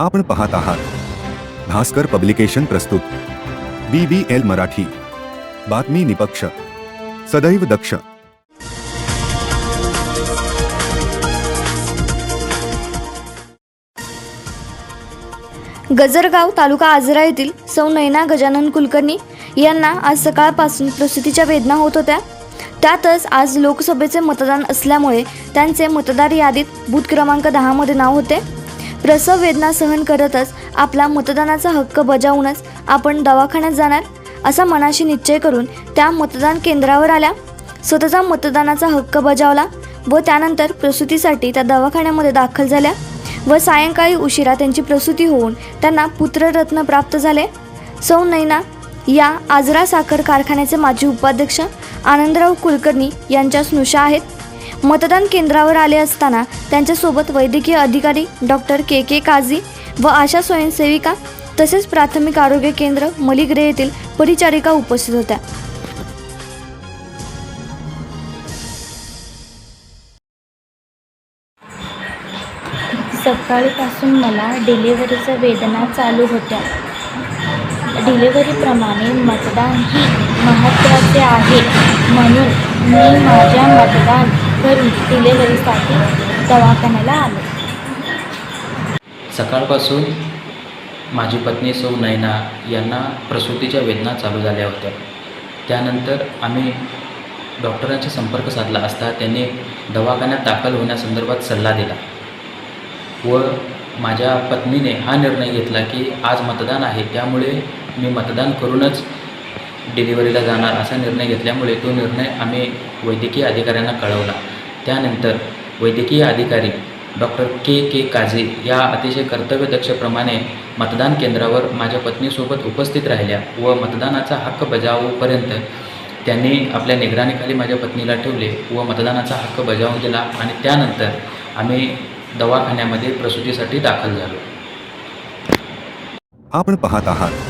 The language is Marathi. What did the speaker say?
आपण पाहत आहात. भास्कर पब्लिकेशन प्रस्तुत. B B L Marathi. बातमी निपक्ष. सदैव दक्ष. गजरगाव तालुका आजरा येथील सौ नैना गजानन कुलकर्णी यांना आज सकाळपासून प्रसूतीच्या वेदना होत होत्या. त्यातच आज लोकसभेचे मतदान असल्यामुळे त्यांचे मतदार यादीत बूथ क्रमांक दहामध्ये नाव होते. प्रसव वेदना सहन करतच आपला मतदानाचा हक्क बजावूनच आपण दवाखान्यात जाणार? असा मनाशी निश्चय करून त्या मतदान केंद्रावर आल्या. स्वतःचा मतदानाचा हक्क बजावला व त्यानंतर प्रसूतीसाठी त्या दवाखान्यामध्ये दाखल झाल्या व सायंकाळी उशिरा त्यांची प्रसूती होऊन त्यांना पुत्ररत्न प्राप्त झाले. सौ नैना या आजरा साखर कारखान्याचे माजी उपाध्यक्ष आनंदराव कुलकर्णी यांच्या स्नुषा आहेत. मतदान केंद्रावर आले असताना त्यांच्यासोबत वैद्यकीय अधिकारी डॉक्टर के के काझी व आशा स्वयंसेविका तसेच प्राथमिक आरोग्य केंद्र मलिग्रे येथील परिचारिका उपस्थित होत्या. सकाळीपासून मला डिलिव्हरीच्या वेदना चालू होत्या. डिलिव्हरीप्रमाणे मतदान ही महत्त्वाचे आहे म्हणून मी माझ्या मतदान घरून डिलेवरीसाठी दवाखान्याला आलो. सकाळपासून माझी पत्नी सौ नैना यांना प्रसूतीच्या वेदना चालू झाल्या होत्या. त्यानंतर आम्ही डॉक्टरांचा संपर्क साधला असता त्यांनी दवाखान्यात दाखल होण्यासंदर्भात सल्ला दिला व माझ्या पत्नीने हा निर्णय घेतला की आज मतदान आहे त्यामुळे मी मतदान करूनच डिलिव्हरीला जाणार असा निर्णय घेतल्यामुळे तो निर्णय आम्ही वैद्यकीय अधिकाऱ्यांना कळवला. त्यानंतर वैद्यकीय अधिकारी डॉक्टर के के काझे या अतिशय कर्तव्यदक्षप्रमाणे मतदान केंद्रावर माझ्या पत्नीसोबत उपस्थित राहिल्या व मतदानाचा हक्क बजावपर्यंत त्यांनी आपल्या निगराणीखाली माझ्या पत्नीला ठेवले व मतदानाचा हक्क बजावून दिला आणि त्यानंतर आम्ही दवाखान्यामध्ये प्रसूतीसाठी दाखल झालो. आपण पाहत आहात